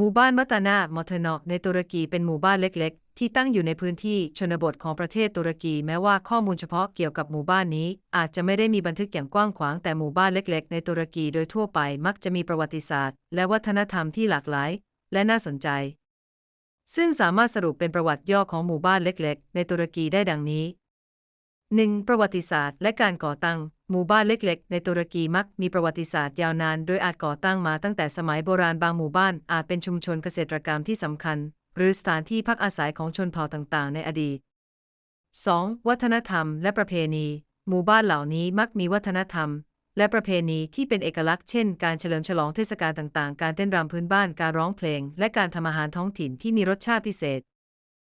หมู่บ้านมัตานามอเทนอในตุรกีเป็นหมู่บ้านเล็ก ๆ ที่ตั้งอยู่ในพื้นที่ชนบทของประเทศตุรกีแม้ว่าข้อมูลเฉพาะเกี่ยวกับหมู่บ้านนี้ อาจจะไม่ได้มีบันทึกอย่างกว้างขวางแต่หมู่บ้านเล็ก ๆ ในตุรกีโดยทั่วไปมักจะมีประวัติศาสตร์ และวัฒนธรรมที่หลากหลาย และน่าสนใจ ซึ่งสามารถสรุปเป็นประวัติย่อของหมู่บ้านเล็ก ๆ ในตุรกีได้ดังนี้ 1. ประวัติศาสตร์และการก่อตั้ง หมู่บ้านเล็กๆ ในตุรกีมักมีประวัติศาสตร์ยาวนาน โดยอาจก่อตั้งมาตั้งแต่สมัยโบราณบางหมู่บ้านอาจเป็นชุมชนเกษตรกรรมที่สำคัญ หรือสถานที่พักอาศัยของชนเผ่าต่างๆ ในอดีต 2. วัฒนธรรมและประเพณี หมู่บ้านเหล่านี้มักมีวัฒนธรรม และประเพณีที่เป็นเอกลักษณ์เช่น การเฉลิมฉลองเทศกาลต่างๆ การเต้นรำพื้นบ้านการร้องเพลง และการทำอาหารท้องถิ่นที่มีรสชาติพิเศษ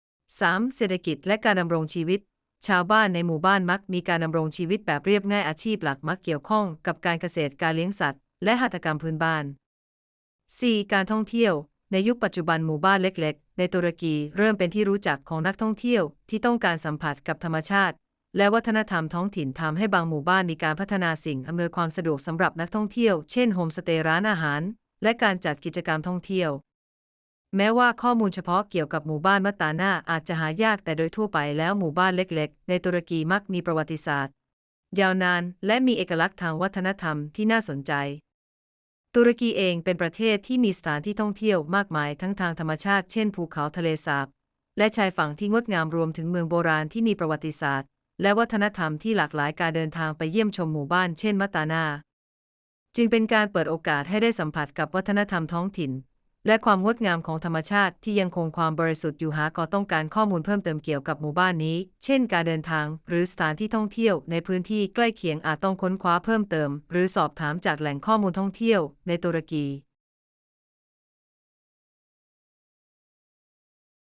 3. เศรษฐกิจและการดำรงชีวิต ชาวบ้านในหมู่บ้านมักมีการดำรงชีวิตแบบเรียบง่ายอาชีพหลักมักเกี่ยวข้องกับการเกษตรการเลี้ยงสัตว์ และหัตถกรรมพื้นบ้าน 4. การท่องเที่ยว ในยุคปัจจุบันหมู่บ้านเล็ก ๆ ในตุรกีเริ่มเป็นที่รู้จักของนักท่องเที่ยวที่ต้องการสัมผัสกับธรรมชาติ และวัฒนธรรมท้องถิ่นทำให้บางหมู่บ้านมีการพัฒนาสิ่งอำนวยความสะดวกสำหรับนักท่องเที่ยว เช่นโฮมสเตย์ร้านอาหาร และการจัดกิจกรรมท่องเที่ยว แม้ว่าข้อมูลเฉพาะเกี่ยวกับหมู่บ้านมัตตานาอาจจะหายากแต่โดยทั่วไปแล้วหมู่บ้านเล็กๆ ในตุรกีมักมีประวัติศาสตร์ ยาวนานและมีเอกลักษณ์ทางวัฒนธรรมที่น่าสนใจ ตุรกีเองเป็นประเทศที่มีสถานที่ท่องเที่ยวมากมายทั้งทางธรรมชาติเช่นภูเขาทะเลสาบ และชายฝั่งที่งดงามรวมถึงเมืองโบราณที่มีประวัติศาสตร์ และวัฒนธรรมที่หลากหลายการเดินทางไปเยี่ยมชมหมู่บ้านเช่นมัตตานา จึงเป็นการเปิดโอกาสให้ได้สัมผัสกับวัฒนธรรมท้องถิ่น และความงดงามของธรรมชาติที่ยังคงความบริสุทธิ์อยู่หากอต้องการข้อมูลเพิ่มเติมเกี่ยวกับหมู่บ้านนี้ เช่นการเดินทางหรือสถานที่ท่องเที่ยวในพื้นที่ใกล้เคียงอาจต้องค้นคว้าเพิ่มเติม หรือสอบถามจากแหล่งข้อมูลท่องเที่ยวในตุรกี